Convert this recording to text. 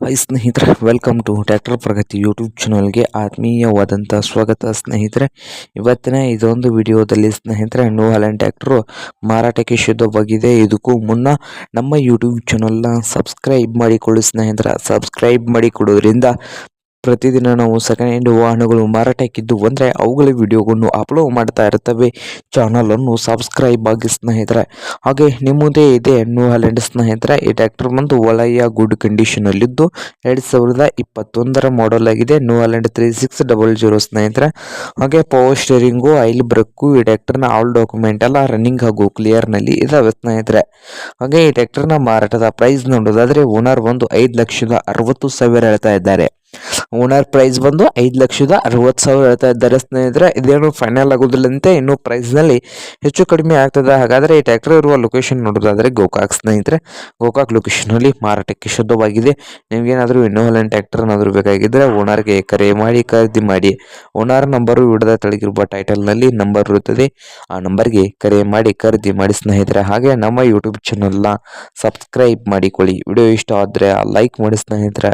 Hi ಸ್ನೇಹಿತರೆ welcome to tractor Pragati YouTube ಚಾನಲ್ಗೆ ಆತ್ಮೀಯವಾದಂಥ ಸ್ವಾಗತ ಸ್ನೇಹಿತರೆ. ಇವತ್ತಿನ ಇದೊಂದು ವಿಡಿಯೋದಲ್ಲಿ ಸ್ನೇಹಿತರೆ ನ್ಯೂ ಹಾಲೆಂಡ್ ಟ್ಯಾಕ್ಟರು ಮಾರಾಟಕ್ಕೆ ಶುದ್ಧವಾಗಿದೆ. ಇದಕ್ಕೂ ಮುನ್ನ ನಮ್ಮ ಯೂಟ್ಯೂಬ್ ಚಾನಲ್ನ ಸಬ್ಸ್ಕ್ರೈಬ್ ಮಾಡಿಕೊಳ್ಳಿ ಸ್ನೇಹಿತರೆ. ಸಬ್ಸ್ಕ್ರೈಬ್ ಮಾಡಿಕೊಡೋದ್ರಿಂದ ಪ್ರತಿದಿನ ನಾವು ಸೆಕೆಂಡ್ ಹ್ಯಾಂಡ್ ವಾಹನಗಳು ಮಾರಾಟಕ್ಕಿದ್ದು ಅಂದರೆ ಅವುಗಳ ವಿಡಿಯೋಗಳನ್ನು ಅಪ್ಲೋಡ್ ಮಾಡ್ತಾ ಇರ್ತವೆ. ಚಾನಲನ್ನು ಸಬ್ಸ್ಕ್ರೈಬ್ ಆಗಿ ಸ್ನೇಹಿತರೆ. ಹಾಗೆ ನಿಮ್ಮದೇ ಇದೆ ನ್ಯೂ ಹಾಲೆಂಡ್ ಸ್ನೇಹಿತರೆ, ಈ ಟ್ಯಾಕ್ಟರ್ ಬಂದು ಒಳ್ಳೆಯ ಗುಡ್ ಕಂಡೀಷನಲ್ಲಿದ್ದು ಎರಡು ಸಾವಿರದ ಇಪ್ಪತ್ತೊಂದರ ಮಾಡೆಲ್ ಆಗಿದೆ New Holland three six double zero ಸ್ನೇಹಿತರೆ. ಹಾಗೆ ಪವರ್ ಸ್ಟೇರಿಂಗು ಆಯಿಲ್ ಬ್ರೇಕು ಈ ಟ್ರ್ಯಾಕ್ಟರ್ನ ಆಲ್ ಡಾಕ್ಯುಮೆಂಟ್ ಎಲ್ಲ ರನ್ನಿಂಗ್ ಹಾಗೂ ಕ್ಲಿಯರ್ನಲ್ಲಿ ಇದಾವೆ ಸ್ನೇಹಿತರೆ. ಹಾಗೆ ಈ ಟ್ರ್ಯಾಕ್ಟರ್ನ ಮಾರಾಟದ ಪ್ರೈಸ್ ನೋಡೋದಾದರೆ ಓನರ್ ಒಂದು ಐದು ಲಕ್ಷದ ಅರವತ್ತು ಸಾವಿರ ಹೇಳ್ತಾ ಇದ್ದಾರೆ. ಓನರ್ ಪ್ರೈಸ್ ಬಂದು ಐದು ಲಕ್ಷದ ಅರವತ್ತು ಸಾವಿರ ಹೇಳ್ತಾ ಇದ್ದಾರೆ ಸ್ನೇಹಿತರೆ. ಇದೇನು ಫೈನಲ್ ಆಗೋದಿಲ್ಲಂತೆ, ಇನ್ನು ಪ್ರೈಸ್ನಲ್ಲಿ ಹೆಚ್ಚು ಕಡಿಮೆ ಆಗ್ತದೆ. ಹಾಗಾದರೆ ಈ ಟ್ಯಾಕ್ಟರ್ ಇರುವ ಲೊಕೇಶನ್ ನೋಡೋದಾದರೆ ಗೋಕಾಕ್ ಸ್ನೇಹಿತರೆ. ಗೋಕಾಕ್ ಲೊಕೇಶನಲ್ಲಿ ಮಾರಾಟಕ್ಕೆ ಶುದ್ಧವಾಗಿದೆ. ನಿಮಗೇನಾದರೂ ಇನ್ನೋಹಲನ್ ಟ್ಯಾಕ್ಟರ್ ಏನಾದರೂ ಬೇಕಾಗಿದ್ದರೆ ಓನರ್ಗೆ ಕರೆ ಮಾಡಿ, ಖರೀದಿ ಮಾಡಿ. ಓನರ್ ನಂಬರು ವಿಡದ ತಳಗಿರುವ ಟೈಟಲ್ನಲ್ಲಿ ನಂಬರ್ ಇರುತ್ತದೆ. ಆ ನಂಬರ್ಗೆ ಕರೆ ಮಾಡಿ, ಖರೀದಿ ಮಾಡಿ ಸ್ನೇಹಿತರೆ. ಹಾಗೆ ನಮ್ಮ ಯೂಟ್ಯೂಬ್ ಚಾನಲ್ನ ಸಬ್ಸ್ಕ್ರೈಬ್ ಮಾಡಿಕೊಳ್ಳಿ. ವಿಡಿಯೋ ಇಷ್ಟ ಆದರೆ ಲೈಕ್ ಮಾಡಿ ಸ್ನೇಹಿತರೆ.